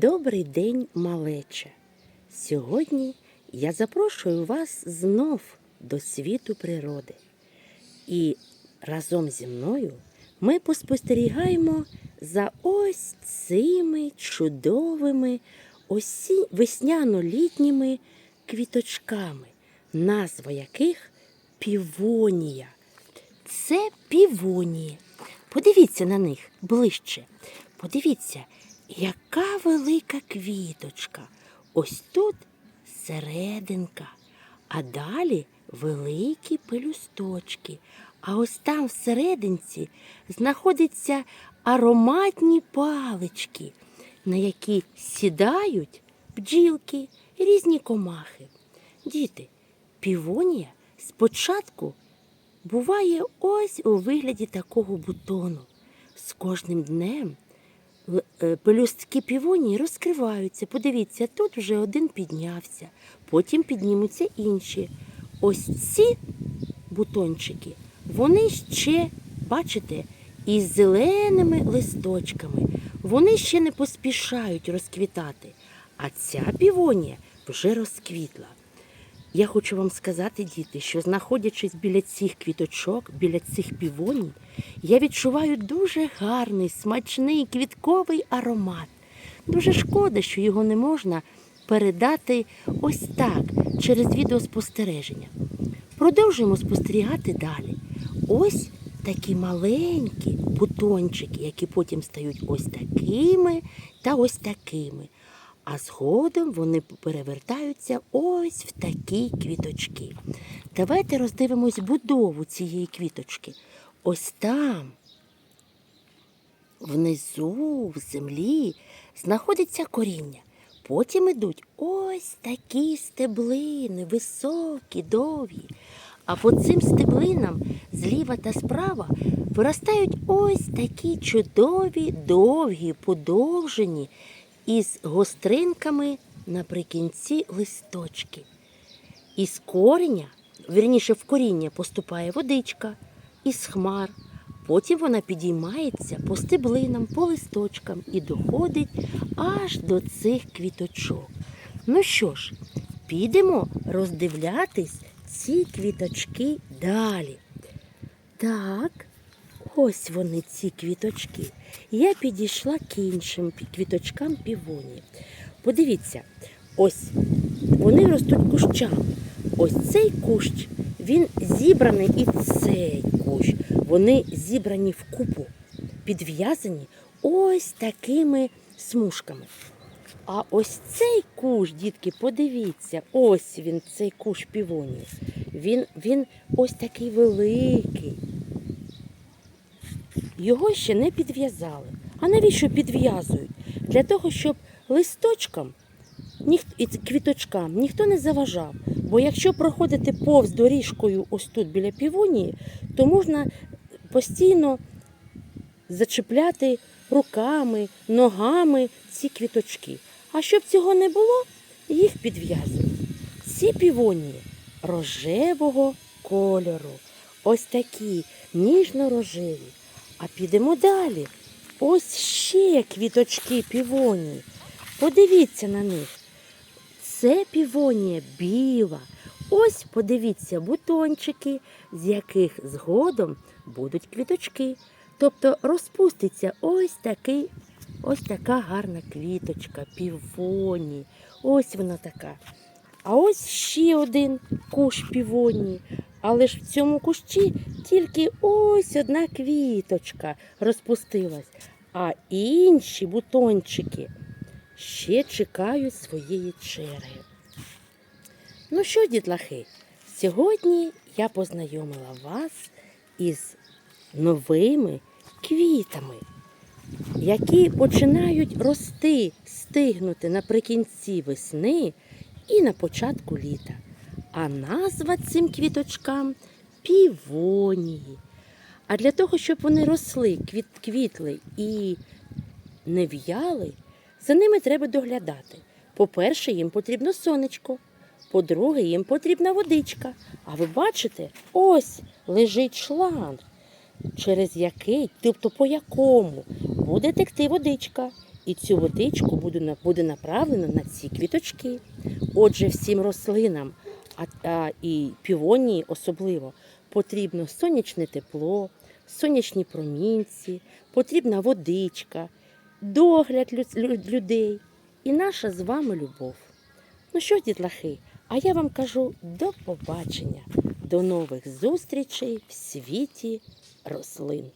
Добрий день, малече! Сьогодні я запрошую вас знов до світу природи. І разом зі мною ми поспостерігаємо за ось цими чудовими осі... весняно-літніми квіточками, назва яких півонія. Це півонії. Подивіться на них ближче. Подивіться, яка велика квіточка. Ось тут серединка, а далі великі пелюсточки. А ось там всерединці знаходяться ароматні палички, на які сідають бджілки різні комахи. Діти, півонія спочатку буває ось у вигляді такого бутону. З кожним днем пелюстки півонії розкриваються. Подивіться, тут вже один піднявся, потім піднімуться інші. Ось ці бутончики, вони ще, бачите, із зеленими листочками. Вони ще не поспішають розквітати, а ця півонія вже розквітла. Я хочу вам сказати, діти, що знаходячись біля цих квіточок, біля цих півоній, я відчуваю дуже гарний, смачний квітковий аромат. Дуже шкода, що його не можна передати ось так, через відеоспостереження. Продовжуємо спостерігати далі. Ось такі маленькі бутончики, які потім стають ось такими та ось такими. А згодом вони перевертаються ось в такі квіточки. Давайте роздивимось будову цієї квіточки. Ось там, внизу, в землі, знаходиться коріння. Потім ідуть ось такі стеблини, високі, довгі. А по цим стеблинам зліва та справа виростають ось такі чудові, довгі, подовжені із гостринками наприкінці листочки. Із кореня, вірніше в коріння поступає водичка із хмар. Потім вона підіймається по стеблинам, по листочкам і доходить аж до цих квіточок. Ну що ж, підемо роздивлятись ці квіточки далі. Так, ось вони ці квіточки. Я підійшла к іншим квіточкам півоні. Подивіться, ось вони ростуть кущами. Ось цей кущ, він зібраний і цей кущ. Вони зібрані в купу, підв'язані ось такими смужками. А ось цей кущ, дітки, подивіться, ось він, цей кущ півонії. Він, він ось такий великий. Його ще не підв'язали. А навіщо підв'язують? Для того, щоб листочкам і квіточкам ніхто не заважав. Бо якщо проходити повз доріжкою ось тут біля півонії, то можна постійно зачепляти руками, ногами ці квіточки. А щоб цього не було, їх підв'язують. Ці півонії рожевого кольору. Ось такі ніжно-рожеві. А підемо далі. Ось ще квіточки півонії. Подивіться на них. Це півонія біла. Ось подивіться бутончики, з яких згодом будуть квіточки. Тобто розпуститься ось такий, ось така гарна квіточка, півонії. Ось вона така. А ось ще один кущ півонії. Але ж в цьому кущі тільки ось одна квіточка розпустилась, а інші бутончики ще чекають своєї черги. Ну що, дітлахи, сьогодні я познайомила вас із новими квітами, які починають рости, стигнути наприкінці весни і на початку літа. А назва цим квіточкам півонії. А для того, щоб вони росли, квіт, квітли і не в'яли, за ними треба доглядати. По-перше, їм потрібно сонечко. По-друге, їм потрібна водичка. А ви бачите, ось лежить шланг, через який, тобто по якому буде текти водичка. І цю водичку буде, направлено на ці квіточки. Отже, всім рослинам, а, а і півонії особливо, потрібно сонячне тепло, сонячні промінці, потрібна водичка, догляд люд- лю- людей і наша з вами любов. Ну що, дітлахи, а я вам кажу до побачення, до нових зустрічей в світі рослин.